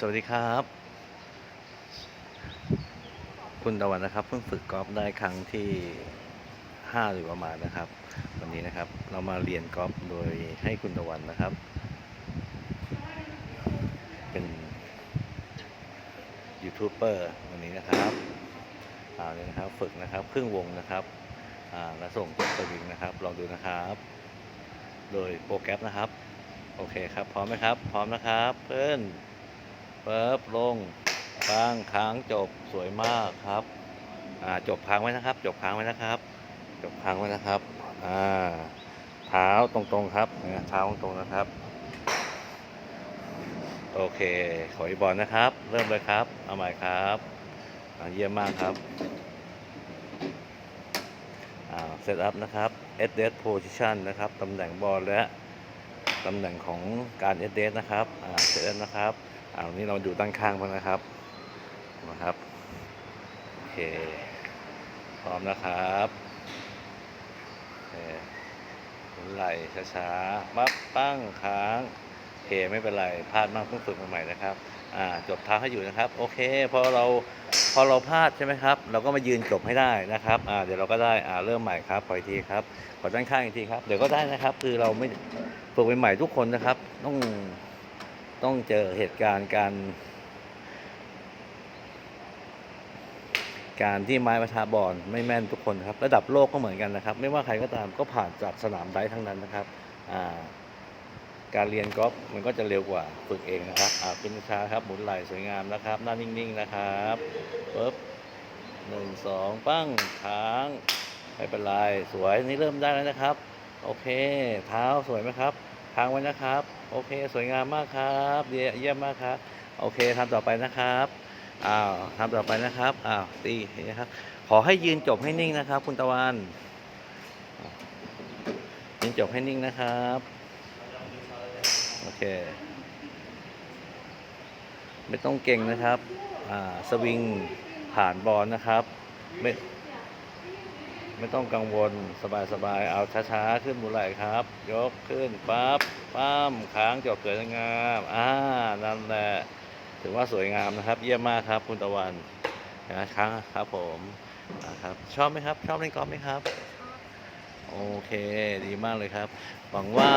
สวัสดีครับ คุณตะวันนะครับเพิ่งฝึกกอล์ฟได้ครั้งที่ห้าหรือประมาณนะครับ วันนี้นะครับเรามาเรียนกอล์ฟโดยให้คุณตะวันนะครับ เป็นยูทูบเบอร์วันนี้นะครับเอาเนี่ยนะครับฝึกนะครับครึ่งวงนะครับแล้วส่งตัวสวิงนะครับ ลองดูนะครับ โดยโปรแกรมนะครับ โอเคครับ พร้อมไหมครับ พร้อมนะครับ เพื่อน ปิบลงกลางค้างจบสวยมากครับ อ่าจบค้างไว้นะครับ จบค้างไว้นะครับ จบค้างไว้นะครับ อ่า เท้าตรงๆครับเท้าตรงๆนะครับ โอเค ขออีบอลนะครับ เริ่มเลยครับ เอาใหม่ครับเยี่ยมมากครับอ่าเซตอัพนะครับ S D position นะครับ ตำแหน่งบอลและตำแหน่งของการ S D นะครับอ่าเสร็จแล้วนะครับ อันนี้เราดูด้านข้างบ้างนะครับนะครับโอเคพร้อมนะครับโอเคไหลช้าๆปั๊บปั้งค้างโอเคไม่เป็นไรพลาดมากเพิ่งฝึกใหม่นะครับอ่าจบเท้าให้อยู่นะครับ โอเคพอเราพอเราพลาดใช่ไหมครับ เราก็มายืนจบให้ได้นะครับอ่าเดี๋ยวเราก็ได้อ่าเริ่มใหม่ครับขออีกทีครับขอด้านข้างอีกทีครับเดี๋ยวก็ได้นะครับ คือเราไม่ฝึกใหม่ๆทุกคนนะครับ ต้อง ต้องเจอเหตุการณ์การ การที่ไม้ประทะบอลไม่แม่นทุกคนครับ ระดับโลกก็เหมือนกันนะครับ ไม่ว่าใครก็ตามก็ผ่านจากสนามได้ทั้งนั้นนะครับาการเรียนกอล์ฟมันก็จะเร็วกว่าฝึกเองนะครับอ่าขึ้นช้าครับหมุนไหลสวยงามนะครับหน้านิ่งๆนะครับปึ๊บหนึ่งสองปั้งค้างไม่เป็นไรสวยนี่เริ่มได้แล้วนะครับ โอเค เท้าสวยไหมครับ ค้างไว้นะครับ โอเค สวยงามมากครับเยี่ยมมากครับ โอเคทำต่อไปนะครับอ้าวทำต่อไปนะครับอ้าวตีนะครับ ขอให้ยืนจบให้นิ่งนะครับ คุณตะวันยืนจบให้นิ่งนะครับ โอเค ไม่ต้องเก่งนะครับ อ่า สวิงผ่านบอลนะครับ ไม่ ไม่ต้องกังวลสบายๆ เอาช้าๆ ขึ้นหมุไหล่ครับ ยกขึ้นปั๊บปั้มค้างจบสวยงามอ่านั่นแหละถือว่าสวยงามนะครับ เยี่ยมมากครับคุณตะวันนะครับครับผมนะครับชอบไหมครับ ชอบเล่นกอล์ฟไหมครับ โอเคดีมากเลยครับ หวังว่า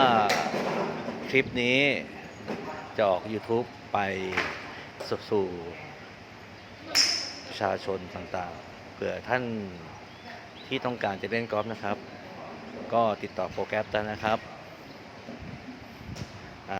คลิปนี้จะออก YouTube ไปสู่ประชาชนต่างๆเผื่อท่าน ที่ต้องการจะเล่นกอล์ฟนะครับ ก็ติดต่อโปรแกรมได้นะครับ